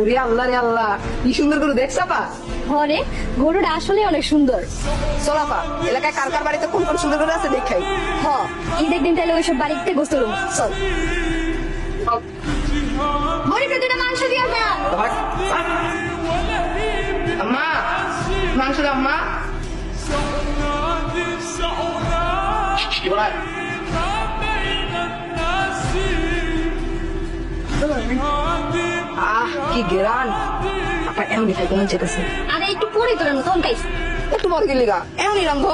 ওরে আল্লাহ রে আল্লাহ কি সুন্দর করে দেখছা পা ঘরে গরুটা আসলে অনেক সুন্দর। চলাপা এলাকায় কার কার বাড়িতে কোন কোন সুন্দর করে আছে দেখাই। হ ঈদের দিন তাহলে ওইসব বাড়িতে গোস্ত লুম চল। দুটা মাংস দিয়ে না আম্মা মাংস দাও আম্মা। আহ কি গেরান। আপা এমনি খাইতে মন চেতেছে আরে একটু পরে তোর একটু গেলি গা। এমনি রান্ধ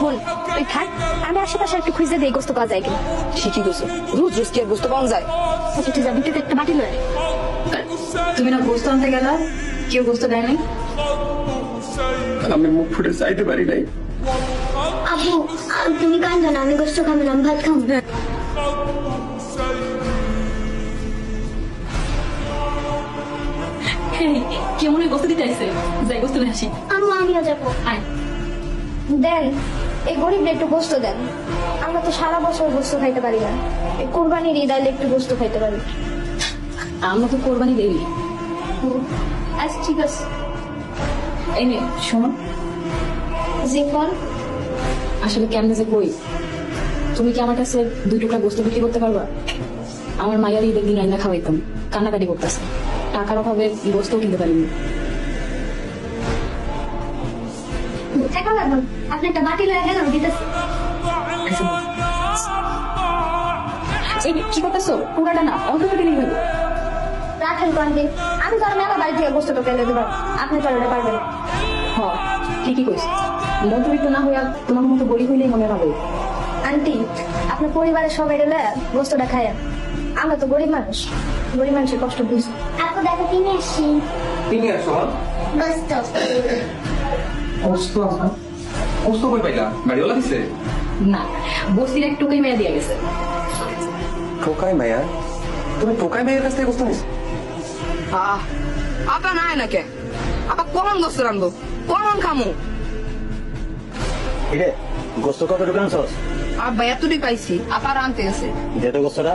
বোন তুই থাক আমি আশেপাশে একটু খুঁজে দিই গোস্ত পাওয়া যায় কিনা। ঠিকই রোজ রোজ কি আর পাওয়া যায়? আচ্ছা তুই যাবি তুই একটা বাটি লয় তুমি না গোস্ত আনতে গেলা? কেউ গোস্ত দেয় নাই? আমি মুখ ফুটে চাইতে পারি নাই। আবু আ- তুমি কান্দো না আমি গোস্ত খাব না ভাত খাব। কে মনে গোস্ত দিতে আসছে? যাই গোস্ত নিয়ে আসি। আম্মু আমিও যাব। আয়। দেন এই গরিবরা একটু গোস্ত দেন। আমরা তো সারা বছর গোস্ত খাইতে পারি না। এই কোরবানির ঈদ আইলে একটু গোস্ত খাইতে পারি। আমরা তো কোরবানি দেই আচ্ছা ঠিক আছে। এই নে শোনো। জি কোন আসলে কেমনে যে কই? তুমি কি আমার কাছে দুই টুকরা গোস্ত বিক্রি করতে পারবা? আমার মায়ের ঈদের দিন রান্না খাওয়াইতাম কান্নাকাটি করতেছে। টাকার অভাবে গোস্তও কিনতে পারিনি। আপনি একটা বাটি লয়ে গেলেন দিতেছি। কি করতেছো? পুরাটা না অল্প নিয়ে রাখেন আমি মেলা বাড়ি থেকে টোকে পারব আপনি এটা পারবেন। হ ঠিকই কইস মধ্যবিত্ত না হইয়া তোমার মতো গরিব হইলেই মনে হবে। আন্টি আপনার পরিবারের সবাই গেলে গোস্তটা খায় আমরা তো গরিব মানুষ। গরিব মানুষের কষ্ট বুঝি। কিনে এসছি তিনি আসো গোস্ত অস্ত অস্ত কই পাইলা? গাড়িওয়ালা দিছে? না বস্তির এক টুকাই মেয়ে দিয়ে গেছে। টোকাই মাইয়া? তুমি টোকাই মাইয়ের কাছ থেকে গোস্ত নিস আহ আপা নাই নাকি? আপা কমন গোস্ত রান্ধবো? কমন খামু? কিরে গোস্ত কত দোকান সস আব্বা এতটি পাইছি। আপা রানতে আছে। দে তো গোস্তটা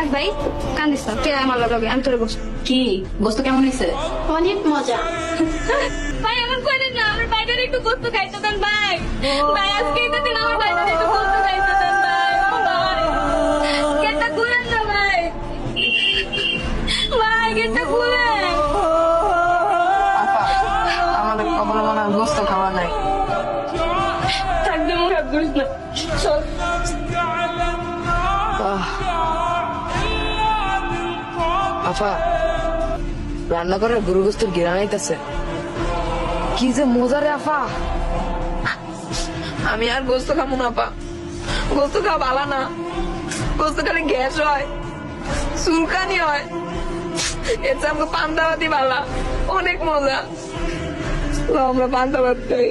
থাক ভাই কান্দিস না তুই আমার লগে আমি তোর গোস্ত কি? গোস্ত কেমন হয়েছে? অনেক মজা। ভাই আমার কইলে না আমার বাইরে একটু গোস্ত খাইতে দেন ভাই। ভাই আজকে ঈদের দিন আমার বাইরে একটু গোস্ত খাইতে দেন ভাই ও ভাই। গেটটা খুলেন না ভাই। ভাই গেটটা খুলেন। আমাদের কপালে মনে হয় গোস্ত খাওয়া নাই। থাকবে মুখ করিস না। চল। আপা রান্না করে গরু গোস্তের গিরা নাইতেছে কি যে মজা রে আপা আমি আর গোস্ত খাব না আপা গোস্ত খাওয়া ভালো না। গোস্ত খালে গ্যাস হয়, চুলকানি হয়। চেয়ে আমাকে ভালা অনেক মজা। আমরা পান্তা খাই।